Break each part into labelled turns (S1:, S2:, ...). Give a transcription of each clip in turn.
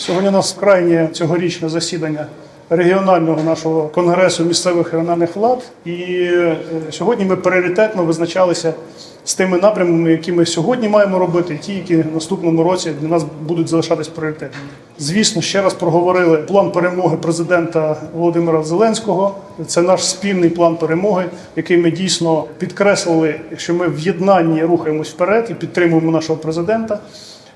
S1: Сьогодні у нас крайнє цьогорічне засідання регіонального нашого конгресу місцевих регіональних влад. І е, сьогодні ми пріоритетно визначалися з тими напрямами, які ми сьогодні маємо робити, і ті, які в наступному році для нас будуть залишатись пріоритетними. Звісно, ще раз проговорили план перемоги президента Володимира Зеленського. Це наш спільний план перемоги, який ми дійсно підкреслили, що ми в єднанні рухаємось вперед і підтримуємо нашого президента.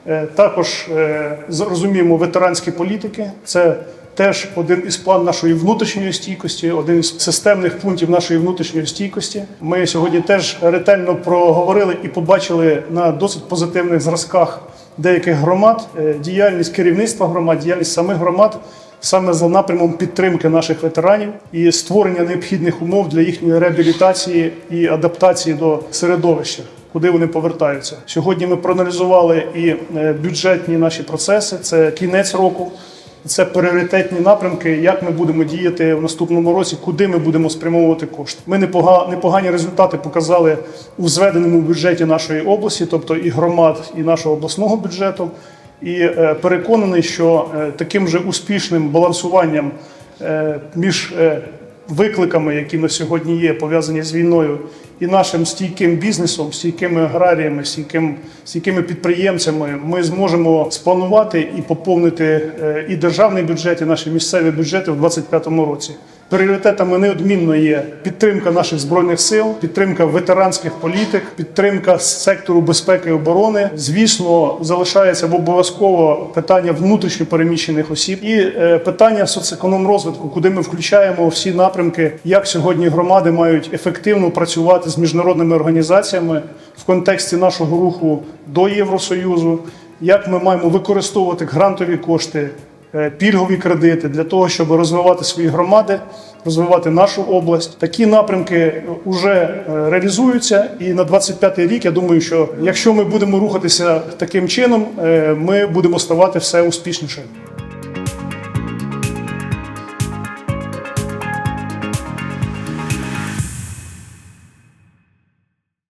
S1: Е, Також е, розуміємо ветеранські політики. Це теж один із план нашої внутрішньої стійкості, один із системних пунктів нашої внутрішньої стійкості. Ми сьогодні теж ретельно проговорили і побачили на досить позитивних зразках деяких громад е, діяльність керівництва громад, діяльність самих громад. Саме за напрямом підтримки наших ветеранів і створення необхідних умов для їхньої реабілітації і адаптації до середовища куди вони повертаються. Сьогодні ми проаналізували і е, бюджетні наші процеси. Це кінець року, це пріоритетні напрямки, як ми будемо діяти в наступному році, куди ми будемо спрямовувати кошти. Ми непога- непогані результати показали у зведеному бюджеті нашої області, тобто і громад, і нашого обласного бюджету. І е, переконаний, що е, таким же успішним балансуванням між викликами, які на сьогодні є, пов'язані з війною, і нашим стійким бізнесом, стійкими аграріями, стійким, стійкими підприємцями, ми зможемо спланувати і поповнити е, і державний бюджет, і наші місцеві бюджети в 2025 році. Пріоритетами неодмінно є підтримка наших збройних сил, підтримка ветеранських політик, підтримка сектору безпеки і оборони. Звісно, залишається обов'язково питання внутрішньо переміщених осіб і е, питання соцекономрозвитку, куди ми включаємо всі напрямки, як сьогодні громади мають ефективно працювати з міжнародними організаціями в контексті нашого руху до Євросоюзу, як ми маємо використовувати грантові кошти пільгові кредити для того, щоб розвивати свої громади, розвивати нашу область. Такі напрямки вже реалізуються. І на 25-й рік я думаю, що якщо ми будемо рухатися таким чином, е, ми будемо ставати все успішніше.